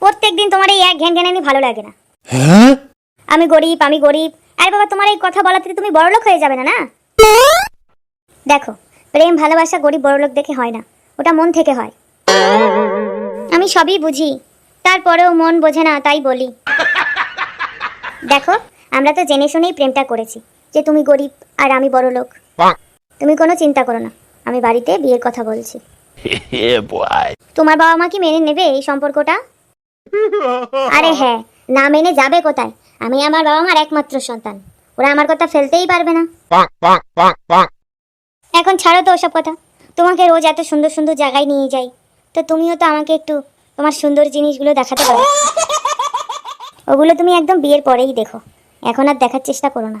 প্রত্যেকদিন তোমার এই এক ঘ্যান ঘ্যানানি ভালো লাগে না। হ্যাঁ? আমি গরিব আমি গরিব। আরে বাবা তোমার এই কথা বলাতে তুমি বড়লোক হয়ে যাবে না না? দেখো প্রেম ভালোবাসা গরিব বড়লোক দেখে হয় না। ওটা মন থেকে হয়। আমি সবই বুঝি। তারপরেও মন বোঝে না তাই বলি। দেখো আমরা তো জেনে শুনেই প্রেমটা করেছি যে তুমি গরিব আর আমি বড়লোক তুমি কোনো চিন্তা করো না আমি বাড়িতে বিয়ের কথা বলছি। তোমার বাবা মা কি মেনে নেবে এই সম্পর্কটা? আরে হ্যাঁ না মেনে যাবে কোথায়? আমি আমার বাবা মার একমাত্র সন্তান। ওরা আমার কথা ফেলতেই পারবে না। এখন ছাড়ো তো ওসব কথা। তোমাকে রোজ এত সুন্দর সুন্দর জায়গায় নিয়ে যাই। তো তুমিও তো আমাকে একটু তোমার সুন্দর জিনিসগুলো দেখাতে পারো। ওগুলো তুমি একদম বিয়ের পরেই দেখো। এখন আর দেখার চেষ্টা করো না।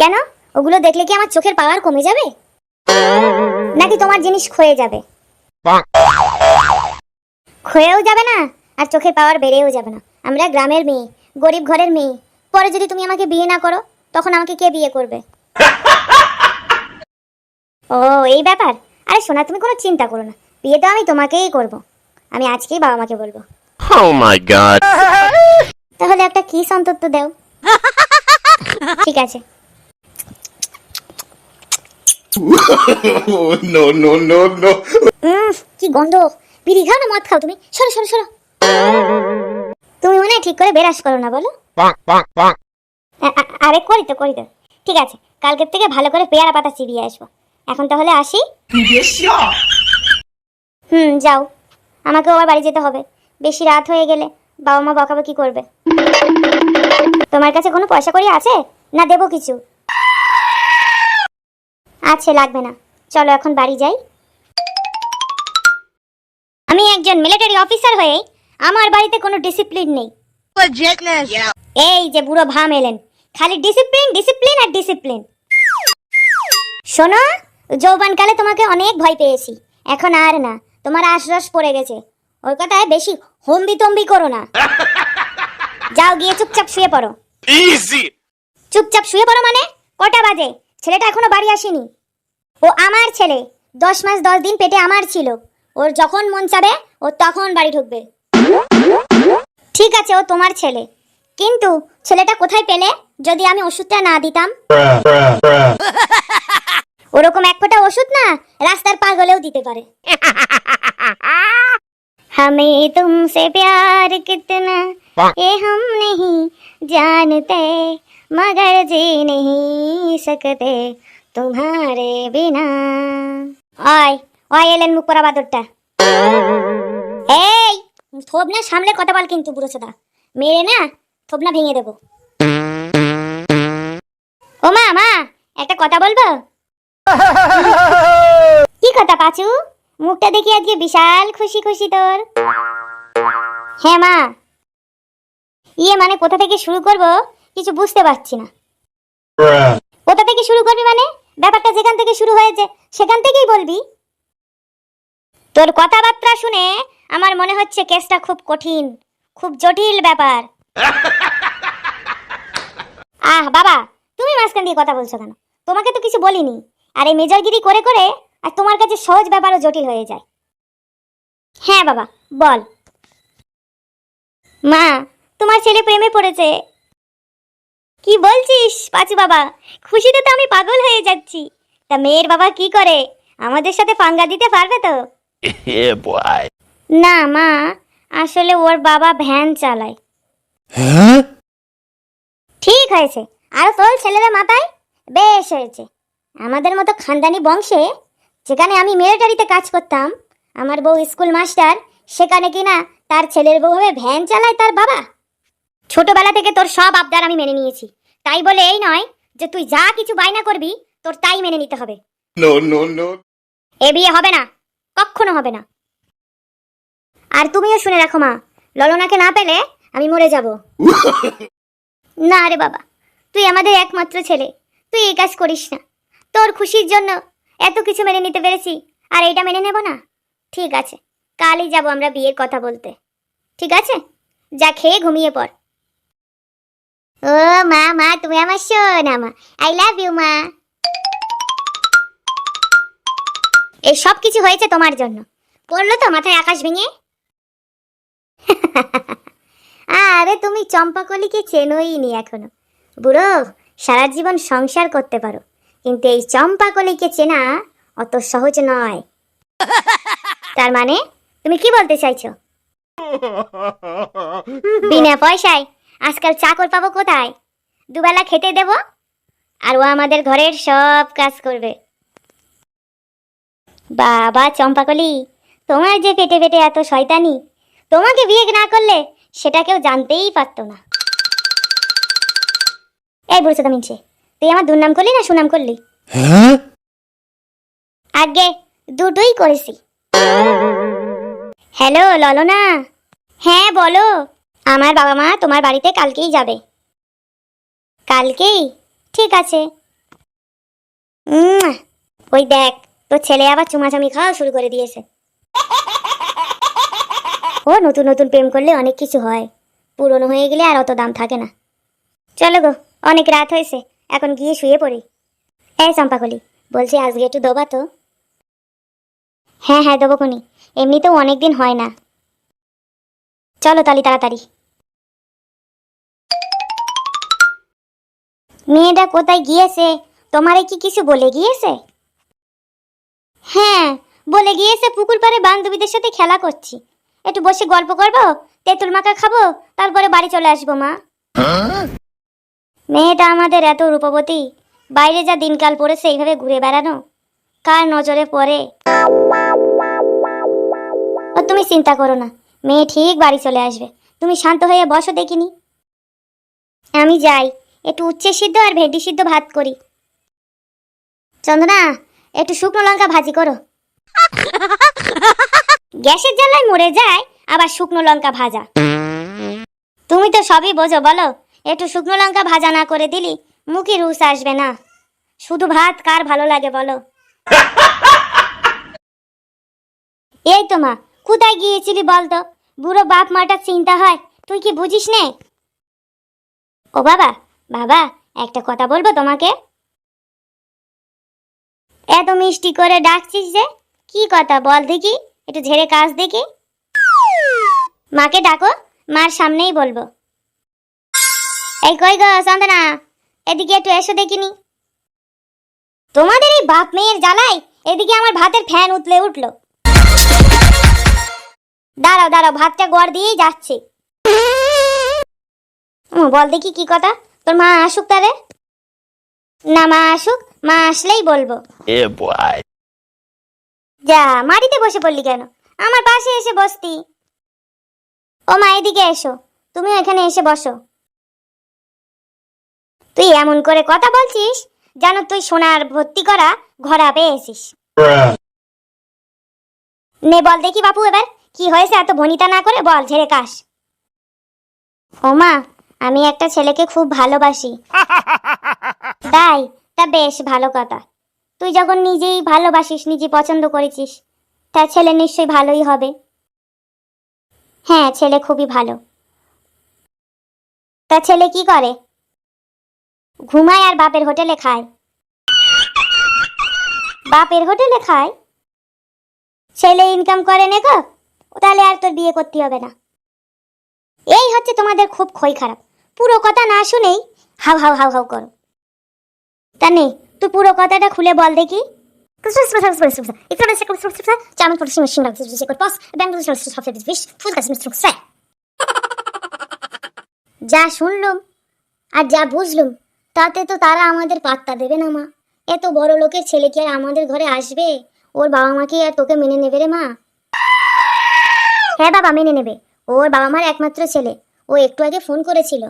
কেন? ওগুলো দেখলে কি আমার চোখের পাওয়ার কমে যাবে? নাকি তোমার জিনিস ক্ষয়ে যাবে? ক্ষয়েও যাবে না, আর চোখের পাওয়ার বেড়েও যাবে না। আমরা গ্রামের মেয়ে, গরিব ঘরের মেয়ে। পরে যদি তুমি আমাকে বিয়ে না করো, তখন আমাকে কে বিয়ে করবে? ও, এই ব্যাপার? আরে সোনা, তুমি কোনো চিন্তা করো না। বিয়ে তো আমি তোমাকেই করব। আমি আজকেই বাবা মাকে বলব। Oh my god. তাহলে একটা কি অন্তত দাও। ঠিক আছে। No, no, no, no. উম, কি গন্ধ। বিড়ি খাও না মদ খাও তুমি। সরো সরো সরো। তুমি মনে হয় ঠিক করে বেরাস করো না বলো। আরে করি তো করি তো। ঠিক আছে কালকের থেকে ভালো করে পেয়ারা পাতা চিবিয়ে আসব। এখন তাহলে আসি। হুম যাও। আমাকে আবার বাড়ি যেতে হবে। বেশি রাত হয়ে গেলে বাবা মা বকাবকি করবে। তোমার কাছে কোনো পয়সা করি আছে? না, দেবো কিছু। আছে, লাগবে না। চলো, এখন বাড়ি যাই। আমি একজন মিলিটারি অফিসার হয়ে আমার বাড়িতে কোনো ডিসিপ্লিন নেই। এই যে বুড়ো ভাম এলেন। খালি ডিসিপ্লিন ডিসিপ্লিন আর ডিসিপ্লিন শোনো, যৌবনকালে তোমাকে অনেক ভয় পেয়েছি। এখন আর না, তোমার আশ্বাস পড়ে গেছে। ওই কথায় বেশি হম্বি তম্বি করো না। যাও গিয়ে চুপচাপ শুয়ে পড়ো। Easy. চুপচাপ শুয়ে পড়ো মানে কটা বাজে? ছেলেটা এখনও বাড়ি আসেনি। ও আমার ছেলে। দশ মাস দশ দিন পেটে আমার ছিল। ওর যখন মন চাবে ও তখন বাড়ি ঢুকবে। ঠিক আছে ও তোমার ছেলে। কিন্তু ছেলেটা কোথায় পেলে? যদি আমি ওষুধটা না দিতাম? ওরকম এক ফোঁটা ওষুধ না রাস্তার পাগলেও দিতে পারে। हमें तुमसे प्यार कितना ये हम नहीं जानते मगर जी नहीं सकते तुम्हारे बिना ওই ওই এলেন মুখ পরা বাদরটা এই থোবনা সামলে কথা বল কিন্তু বুড়ো চোদা মেরে না থোবনা ভেঙে দেবো ও মা মা একটা কথা বলবো কি কথা পাচু মুখটা দেখি আজকে বিশাল খুশি খুশি তোর। হ্যাঁ মা। ইয়ে মানে কোথা থেকে শুরু করব কিছু বুঝতে পারছি না। কোথা থেকে শুরু করবি মানে? ব্যাপারটা যেখান থেকে শুরু হয়েছে, সেখান থেকেই বলবি। তোর কথাবার্তা শুনে আমার মনে হচ্ছে কেসটা খুব কঠিন, খুব জটিল ব্যাপার। আহ, বাবা, তুমি মাঝখান দিয়ে কথা বলছো কেন? তোমাকে তো কিছু বলিনি। আর এই মেজরগিরি করে করে আর তোমার কাছে সহজ ব্যাপারও জটিল হয়ে যায়। হ্যাঁ বাবা বল। মা তোমার ছেলে প্রেমে পড়েছে। কি বলছিস? পাঁচু বাবা খুশিতে তো আমি পাগল হয়ে যাচ্ছি। তা মেয়ের বাবা কি করে? আমাদের সাথে পাঙ্গা দিতে পারবে তো? না মা আসলে ওর বাবা ভ্যান চালায়। ঠিক হয়েছে। আর তোর ছেলেরা মাথায় বেশ হয়েছে। আমাদের মতো খানদানি বংশে যেখানে আমি মিলিটারিতে কাজ করতাম আমার বউ স্কুল মাস্টার সেখানে কিনা তার ছেলের বউ হবে ভ্যান চালায় তার বাবা। ছোটবেলা থেকে তোর সব আবদার আমি মেনে নিয়েছি। তাই বলে এই নয় যে তুই যা কিছু বায়না করবি তোর তাই মেনে নিতে হবে. এ বিয়ে হবে না কখনো হবে না। আর তুমিও শুনে রাখো মা ললনাকে না পেলে আমি মরে যাব। না রে বাবা তুই আমাদের একমাত্র ছেলে তুই এই কাজ করিস না। তোর খুশির জন্য এত কিছু মেনে নিতে পেরেছি, আর এইটা মেনে নেব না? ঠিক আছে, কালই যাব আমরা বিয়ের কথা বলতে। ঠিক আছে? যা খেয়ে ঘুমিয়ে পড়। ও মা মা, তুমি আমার শোনা মা আই লাভ ইউ মা। এই সব কিছু হয়েছে তোমার জন্য। পড়ল তো মাথায় আকাশ ভেঙে? আরে তুমি চম্পাকলিকে চেনোই নি এখনও। বুড়ো, সারা জীবন সংসার করতে পারো। কিন্তু এই চম্পাকলিকে চেনা অত সহজ নয়। তার মানে তুমি কি বলতে চাইছো? বিনা পয়সায় আজকাল চাকর পাবো কোথায়? দুবেলা খেতে দেব, আর ও আমাদের ঘরের সব কাজ করবে। বাবা চম্পাকলি, তোমার যে পেটে পেটে এত শয়তানি, তোমাকে বিয়ে না করলে সেটা কেউ জানতেই পারতো না। এই বুড়ছো মিনছে। তুই আমার দুর্নাম করলি না সুনাম করলি? Huh? আগে দুটোই করেছি। হ্যালো ললনা। হ্যাঁ বলো। আমার বাবা মা তোমার বাড়িতে কালকেই যাবে। কালকেই? ঠিক আছে। ওই দেখ তোর ছেলে আবার চুমাচামি খাওয়া শুরু করে দিয়েছে। ও নতুন নতুন প্রেম করলে অনেক কিছু হয়। পুরনো হয়ে গেলে আর অত দাম থাকে না। চলো গো অনেক রাত হয়েছে। এখন গিয়ে শুয়ে পড়ি। এই চম্পাকলি, বলছি আজকে একটু দেবা তো। হ্যাঁ হ্যাঁ দেবো কোনি এমনিতেও অনেক দিন হয় না। চলো তালি তাড়াতাড়ি। মেয়েটা কোথায় গিয়েছে? তোমারে কি কিছু বলে গিয়েছে? হ্যাঁ বলে গিয়েছে পুকুর পাড়ে বান্ধবীদের সাথে খেলা করছি। একটু বসে গল্প করব, তেঁতুল মাখা খাব, তারপরে বাড়ি চলে আসব মা। মেয়েটা আমাদের এত রূপবতী। বাইরে যা দিনকাল পড়েছে এইভাবে ঘুরে বেড়ানো, কার নজরে পড়ে? ও তুমি চিন্তা করো না, মেয়ে ঠিক বাড়ি চলে আসবে। তুমি শান্ত হয়ে বসো দেখিনি। আমি যাই, একটু উচ্ছে সিদ্ধ আর ভেন্ডি সিদ্ধ ভাত করি। চন্দনা, একটু শুকনো লঙ্কা ভাজি করো। গ্যাসের জ্বালায় মরে যায়, আবার শুকনো লঙ্কা ভাজা। তুমি তো সবই বোঝো, বলো। একটু শুকনো লঙ্কা ভাজা না করে দিলি মুখে রুস আসবে না। শুধু ভাত কার ভালো লাগে বলো? এই তো মা কোথায় গিয়েছিলি বলতো? বুড়ো বাপ মাটা চিন্তা হয় তুই কি বুঝিস নে? ও বাবা বাবা একটা কথা বলব তোমাকে? এত মিষ্টি করে ডাকছিস যে কি কথা বল দেখি একটু ঝেড়ে কাজ দেখি। মাকে ডাকো মার সামনেই বলব। এই কই গো সন্দনা এদিকে একটু এসো দেখিনি। তোমাদের এই বাপ মেয়ের জ্বালাই এদিকে আমার ভাতের ফ্যান উতলে উঠল। দাঁড়াও দাঁড়াও ভাতটা গড় দিয়েই যাচ্ছে। ও, বল দেখি কি কথা? তোর মা আসুক তারে না মা আসুক মা আসলেই বলব। যা মাটিতে বসে পড়লি কেন? আমার পাশে এসে বসতি। ও মা এদিকে এসো। তুমি এখানে এসে বসো। তুই এমন করে কথা বলছিস যেন তুই সোনার ভর্তি করা ঘোড়া পেয়েছিস। নে বল দেখি বাপু এবার কি হয়েছে এত ভনিতা না করে বল ঝেড়ে কাস। ও মা আমি একটা ছেলেকে খুব ভালোবাসি। তাই তা বেশ ভালো কথা। তুই যখন নিজেই ভালোবাসিস নিজে পছন্দ করেছিস তা ছেলে নিশ্চয়ই ভালোই হবে। হ্যাঁ ছেলে খুবই ভালো। তা ছেলে কি করে? ঘুমায় আর বাপের হোটেলে খায়। বাপের হোটেলে খায়? ছেলে ইনকাম করে নে গো, তাহলে আর তোর বিয়ে করতে হবে না। এই হচ্ছে তোমাদের খুব ক্ষয় খারাপ। পুরো কথা না শুনেই হাউ হাউ হাউ হাউ করো। তা নেই তুই পুরো কথাটা খুলে বল দেখি। যা শুনলাম আর যা বুঝলুম তাতে তো তারা আমাদের পাত্তা দেবে না মা। এত বড় লোকের ছেলে কি আর আমাদের ঘরে আসবে? ওর বাবা মা কি আর তোকে মেনে নেবে রে মা? হ্যাঁ বাবা মেনে নেবে। ওর বাবা মার একমাত্র ছেলে। ও একটু আগে ফোন করেছিল।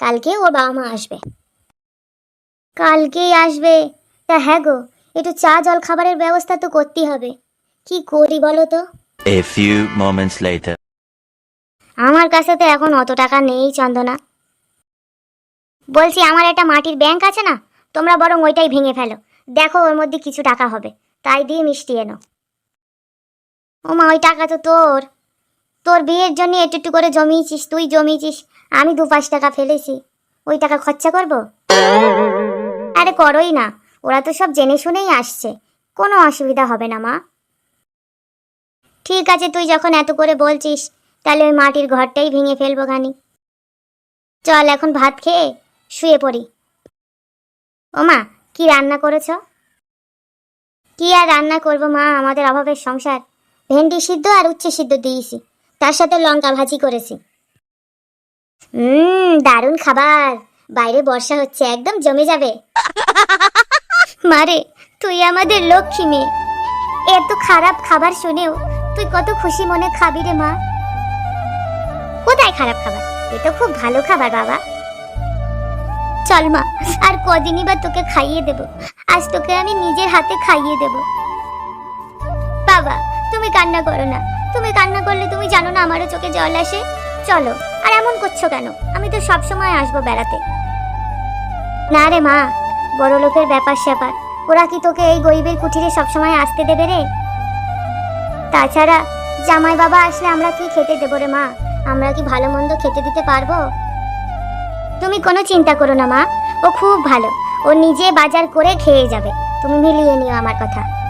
কালকে ওর বাবা মা আসবে। কালকেই আসবে? তা হ্যাঁ গো একটু চা জল খাবারের ব্যবস্থা তো করতেই হবে। কি করি বলো তো? A few moments later. আমার কাছে তো এখন অত টাকা নেই চন্দনা। বলছি, আমার একটা মাটির ব্যাংক আছে না? তোমরা বরং ওইটাই ভেঙে ফেলো। দেখো ওর মধ্যে কিছু টাকা হবে। তাই দিয়ে মিষ্টি এনো। ও মা, ওই টাকা তো তোর। তোর বিয়ের জন্য একটু একটু করে জমিয়েছিস, তুই জমিয়েছিস, আমি দু পাঁচ টাকা ফেলেছি। ওই টাকা খরচা করব? আরে করোই না, ওরা তো সব জেনে শুনেই আসছে। কোনো অসুবিধা হবে না মা। ঠিক আছে, তুই যখন এত করে বলছিস, তাহলে ওই মাটির ঘরটাই ভেঙে ফেলব খানি। চল এখন ভাত খেয়ে শুয়ে পড়ি। ওমা, কি রান্না করেছ? কি আর রান্না করব মা? আমাদের অভাবের সংসার। ভেন্ডি সিদ্ধ আর উচ্ছে সিদ্ধ দিয়েছি। তার সাথে লঙ্কা ভাজি করেছি। হুম দারুণ খাবার। বাইরে বর্ষা হচ্ছে, একদম জমে যাবে। মারে তুই আমাদের লক্ষ্মী মেয়ে। এত খারাপ খাবার শুনেও তুই কত খুশি মনে খাবি রে মা। কোথায় খারাপ খাবার? এ তো খুব ভালো খাবার, বাবা। চল মা, আর কদিনই বা তোকে খাইয়ে দেব। আজ তোকে আমি নিজের হাতে খাইয়ে দেব। বাবা, তুমি কান্না করো না। তুমি কান্না করলে তুমি জানো না আমারও চোখে জল আসে। চলো, আর এমন করছ কেন? আমি তো সব সময় আসব বেড়াতে। না রে মা, বড় লোকের ব্যাপার স্যাপার। ওরা কি তোকে এই গরিবের কুঠিরে সবসময় আসতে দেবে রে? তাছাড়া জামাই বাবা আসলে আমরা কি খেতে দেবো রে মা? আমরা কি ভালো মন্দ খেতে দিতে পারব? তুমি কোনো চিন্তা করো না মা, ও খুব ভালো। ও নিজে বাজার করে খেয়ে যাবে। তুমি মিলিয়ে নিও আমার কথা।